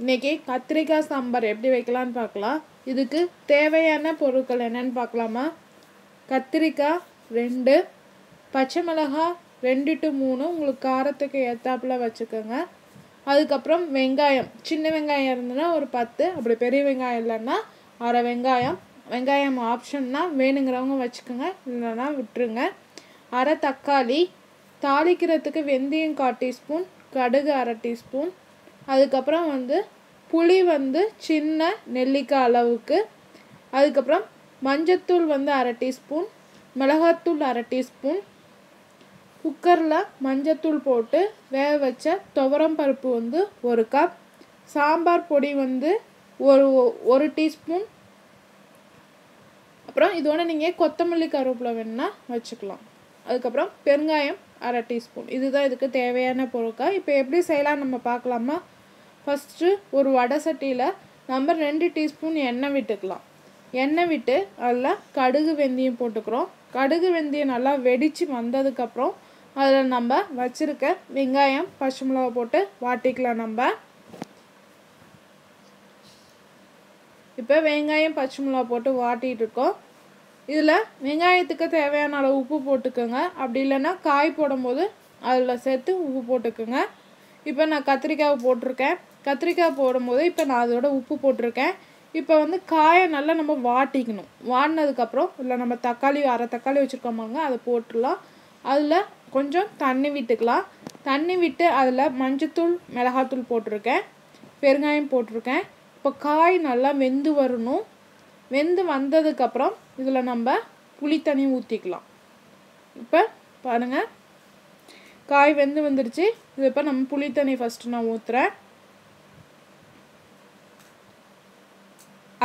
இன்றைக்கி கத்திரிக்காய் சாம்பார் எப்படி வைக்கலான்னு பார்க்கலாம். இதுக்கு தேவையான பொருட்கள் என்னென்னு பார்க்கலாமா? கத்திரிக்காய் ரெண்டு பச்சை மிளகாய் ரெண்டு டு மூணு உங்களுக்கு காரத்துக்கு ஏற்றாப்புல வச்சுக்கோங்க. அதுக்கப்புறம் வெங்காயம் சின்ன வெங்காயம் இருந்ததுன்னா ஒரு பத்து அப்படி பெரிய வெங்காயம் இல்லைன்னா அரை வெங்காயம். வெங்காயம் ஆப்ஷன்னா வேணுங்கிறவங்க வச்சுக்கோங்க இல்லைன்னா விட்டுருங்க. அரை தக்காளி தாளிக்கிறதுக்கு வெந்தயம் கால் டீஸ்பூன் கடுகு அரை டீஸ்பூன் அதுக்கப்புறம் வந்து புளி வந்து சின்ன நெல்லிக்காய் அளவுக்கு. அதுக்கப்புறம் மஞ்சத்தூள் வந்து அரை டீஸ்பூன் மிளகாத்தூள் அரை டீஸ்பூன். குக்கரில் மஞ்சத்தூள் போட்டு வேக வச்ச துவரம் பருப்பு வந்து ஒரு கப் சாம்பார் பொடி வந்து ஒரு ஒரு டீஸ்பூன். அப்புறம் இதோட நீங்கள் கொத்தமல்லி கருவேப்பிலை வேணுன்னா வச்சுக்கலாம். அதுக்கப்புறம் பெருங்காயம் அரை டீஸ்பூன். இதுதான் இதுக்கு தேவையான பொருட்கள். இப்போ எப்படி செய்யலாம் நம்ம பார்க்கலாமா? ஃபஸ்ட்டு ஒரு வடை சட்டியில் நம்ம ரெண்டு டீஸ்பூன் எண்ணெய் விட்டுக்கலாம். எண்ணெய் விட்டு அதில் கடுகு வெந்தயம் போட்டுக்கிறோம். கடுகு வெந்தயம் நல்லா வெடித்து வந்ததுக்கப்புறம் அதில் நம்ம வச்சுருக்க வெங்காயம் பச்சை மிளகா போட்டு வாட்டிக்கலாம் நம்ம. இப்போ வெங்காயம் பச்சை மிளகா போட்டு வாட்டிகிட்டு இருக்கோம். இதில் வெங்காயத்துக்கு தேவையான அளவு உப்பு போட்டுக்கோங்க. அப்படி இல்லைன்னா காய் போடும்போது அதில் சேர்த்து உப்பு போட்டுக்கோங்க. இப்போ நான் கத்திரிக்காவை போட்டிருக்கேன். கத்திரிக்காய் போடும்போது இப்போ நான் அதோட உப்பு போட்டிருக்கேன். இப்போ வந்து காயை நல்லா நம்ம வாட்டிக்கணும். வாடினதுக்கப்புறம் இல்லை நம்ம தக்காளி அரை தக்காளி வச்சுருக்கோம் பாருங்க அதை போட்டுடலாம். அதில் கொஞ்சம் தண்ணி விட்டுக்கலாம். தண்ணி விட்டு அதில் மஞ்சத்தூள் மிளகாத்தூள் போட்டிருக்கேன். பெருங்காயம் போட்டிருக்கேன். இப்போ காய் நல்லா வெந்து வரணும். வெந்து வந்ததுக்கப்புறம் இதில் நம்ம புளி தண்ணி ஊற்றிக்கலாம். இப்போ பாருங்கள் காய் வெந்து வந்துருச்சு. இது இப்போ நம்ம புளி தண்ணி ஃபஸ்ட்டு நான் ஊற்றுறேன்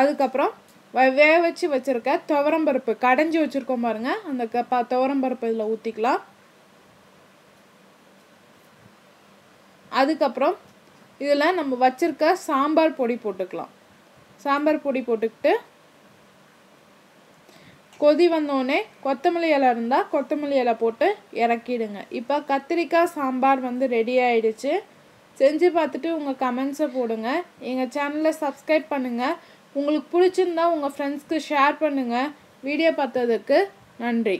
அதுக்கப்புறம் வேக வச்சு வச்சுருக்க துவரம்பருப்பு கடைஞ்சி வச்சுருக்கோம் பாருங்கள் அந்த க துவரம்பருப்பு இதில் ஊற்றிக்கலாம் அதுக்கப்புறம் இதில் நம்ம வச்சுருக்க சாம்பார் பொடி போட்டுக்கலாம். சாம்பார் பொடி போட்டுக்கிட்டு கொதி வந்தோடனே கொத்தமல்லி இலை இருந்தால் கொத்தமல்லி இலை போட்டு இறக்கிடுங்க. இப்போ கத்திரிக்காய் சாம்பார் வந்து ரெடி ஆயிடுச்சு. செஞ்சு பார்த்துட்டு உங்கள் கமெண்ட்ஸை போடுங்க. எங்கள் சேனலை சப்ஸ்கிரைப் பண்ணுங்கள் உங்களுக்கு பிடிச்சிருந்தா உங்கள் ஃப்ரெண்ட்ஸ்க்கு ஷேர் பண்ணுங்கள் வீடியோ பார்த்ததுக்கு நன்றி.